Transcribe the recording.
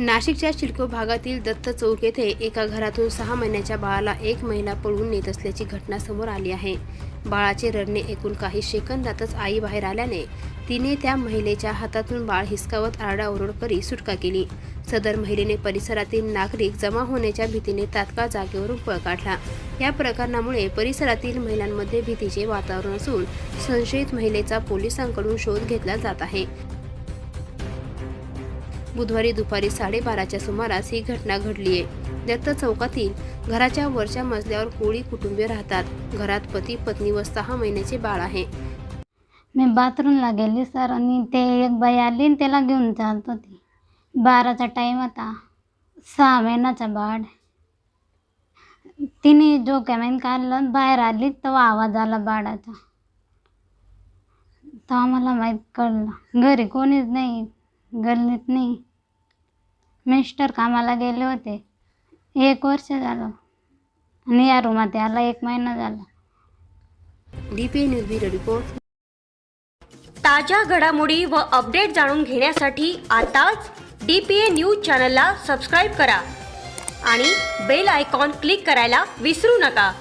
नाशिकच्या सिडको भागातील दत्त चौक येथे एका घरातून सहा महिन्याच्या बाळाला एक महिला पळून नेत असल्याची घटना समोर आली आहे. बाळाचे रडणे ऐकून काही सेकंदातच आई बाहेर आल्याने तिने त्या महिलेच्या हातातून बाळ हिसकावत आरडाओरड करी सुटका केली. सदर महिलेने परिसरातील नागरिक जमा होण्याच्या भीतीने तात्काळ जागेवरून पळ काढला. या प्रकरणामुळे परिसरातील महिलांमध्ये भीतीचे वातावरण असून संशयित महिलेचा पोलिसांकडून शोध घेतला जात आहे. बुधवारी दुपारी साडेबाराच्या सुमारास ही घटना घडली आहे दत्त चौकातील घराच्या वरच्या मजल्यावर कोळी कुटुंबे राहतात. घरात पती पत्नी व सहा महिन्याचे बाळ आहे. मी बाथरूमला गेली सर आणि ते एक बाई आली आणि त्याला घेऊन चालत होती. बाराचा टाईम होता. सहा महिन्याचा बाळ. तिने जो कॅमेन काढलं बाहेर आली तेव्हा आवाज आला बाळाचा. तर आम्हाला माहीत कळलं घरी कोणीच नाही. गल्लीत नाही. मिस्टर कामाला गेले होते. एक वर्ष झालं. आणि या रूमात याला एक महिना झाला. DP news bureau report. ताज्या घडामोडी व अपडेट जाणून घेण्यासाठी आताच डी पी ए न्यूज चॅनलला सबस्क्राईब करा. आणि बेल आयकॉन क्लिक करायला विसरू नका.